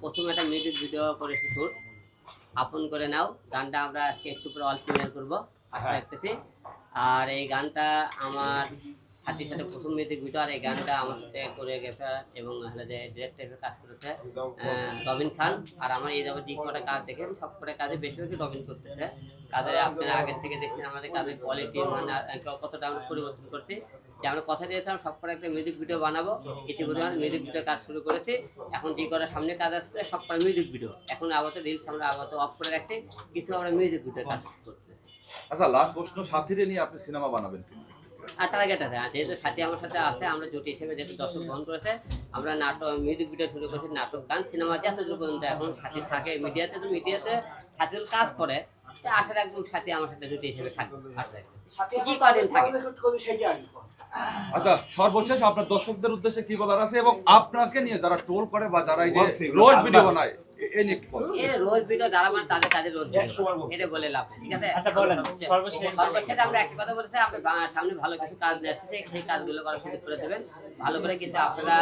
প্রথমে একটা music video করেছি শুট আপন করে নাও। গানটা আমরা আজকে একটু পরে অল্প ক্লিয়ার করব। আশা হ্যাঁ। রাখতেছি। আর এই গানটা আমার সাথীর সাথে প্রথম আর এই গানটা আমার সাথে এবং কাজ করেছে রবিন খান। আর আমার এই যাবত যে কটা কাজ দেখেন, সব কটা কাজে রবিন করতেছে। আপনারা আগের থেকে দেখছেন আমাদের কাজের কোয়ালিটি মানে কতটা আমরা পরিবর্তন করছি। যে আমরা কথা দিয়েছিলাম, সব করে একটা মিউজিক ভিডিও বানাবো। ইতিমধ্যে আমরা মিউজিক ভিডিও কাজ শুরু করেছি। এখন যে কটা সামনে কাজ আসছে, সব করে মিউজিক ভিডিও এখন আপাতত রিলস আমরা আপাতত অফ করে রাখছি। কিছু আমরা মিউজিক ভিডিও কাজ করতেছি। আচ্ছা লাস্ট প্রশ্ন সাথীরে নিয়ে আপনি সিনেমা বানাবেন কি? আর টার্গেট আছে আর যেহেতু সাথী আমার সাথে আছে আমরা জুটি হিসেবে যেহেতু দর্শক গ্রহণ করেছে আমরা নাটক মিউজিক ভিডিও শুরু করেছি নাটক গান সিনেমা যতদূর পর্যন্ত এখন সাথী থাকে মিডিয়াতে তো মিডিয়াতে সাথীর কাজ করে আশা সাথী আমার সাথে জুটি হিসেবে থাকবে আশা কি কদিন থাকে আচ্ছা সর্বশেষ আপনার দর্শকদের উদ্দেশ্যে কি বলার আছে এবং আপনাকে নিয়ে যারা টোল করে বা যারা এই যে রোজ ভিডিও বানায় এর যারা মানে তাদের এটা বলে লাভ ঠিক আছে? আচ্ছা, বলেন, সর্বশেষ। সর্বশেষ আমরা একটা কথা বলেছি আপনি সামনে ভালো কিছু কাজ নিয়ে আসছে সেই কাজগুলো করার সুযোগ করে দেবেন। ভালো করে কিন্তু আপনারা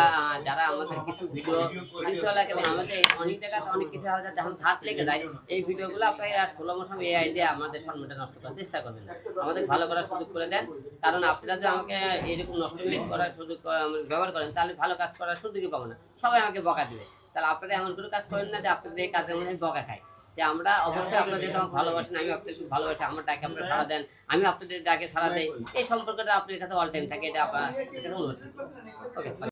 যারা আমাদের কিছু ভিডিও কিছু লাগে আমাদের অনেক জায়গাতে অনেক কিছু আমাদের যখন ধাত লেগে যায় এই ভিডিওগুলো আপনারা ষোলো মাসম এআই দিয়ে আমাদের সম্মানটা নষ্ট করার চেষ্টা করবেন। না আমাদের ভালো করার সুযোগ করে দেন। কারণ আপনারা যদি আমাকে এরকম নষ্ট করার সুযোগ ব্যবহার করেন তাহলে ভালো কাজ করার সুযোগই পাবো না। সবাই আমাকে বকা দিবে। তাহলে আপনারা এমন কোনো কাজ করেন না যে আপনাদের এই কাজের মধ্যে বকা খাই যে আমরা অবশ্যই আপনাদের যেটা আমাকে ভালোবাসেন আমি আপনাদের খুব ভালোবাসি আমার ডাকে আপনারা সারা দেন আমি আপনাদের ডাকে সারা দেই। এই সম্পর্কটা আপনার কাছে অল টাইম থাকে এটা আপনার ওকে